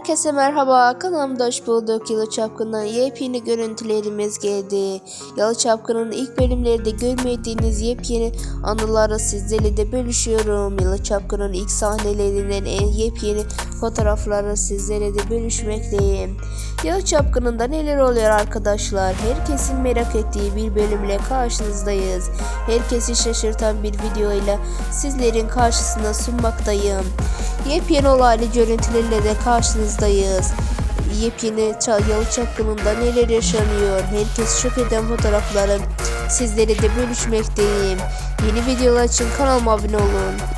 Herkese merhaba, kanalımda hoş bulduk. Yalı Çapkın'dan yepyeni görüntülerimiz geldi. Yalı Çapkın'ın ilk bölümlerinde görmediğiniz yepyeni anıları sizlerle de bölüşüyorum. Yalı Çapkın'ın ilk sahnelerinden en yepyeni fotoğrafları sizlere de bölüşmekteyim. Yalı Çapkın'ın da neler oluyor arkadaşlar? Herkesin merak ettiği bir bölümle karşınızdayız. Herkesi şaşırtan bir videoyla sizlerin karşısına sunmaktayım. Yepyeni olaylı görüntülerle de karşınızdayız. Yepyeni yalı çapkınında neler yaşanıyor? Herkes şok eden fotoğrafları sizlere de bölüşmekteyim. Yeni videolar için kanalıma abone olun.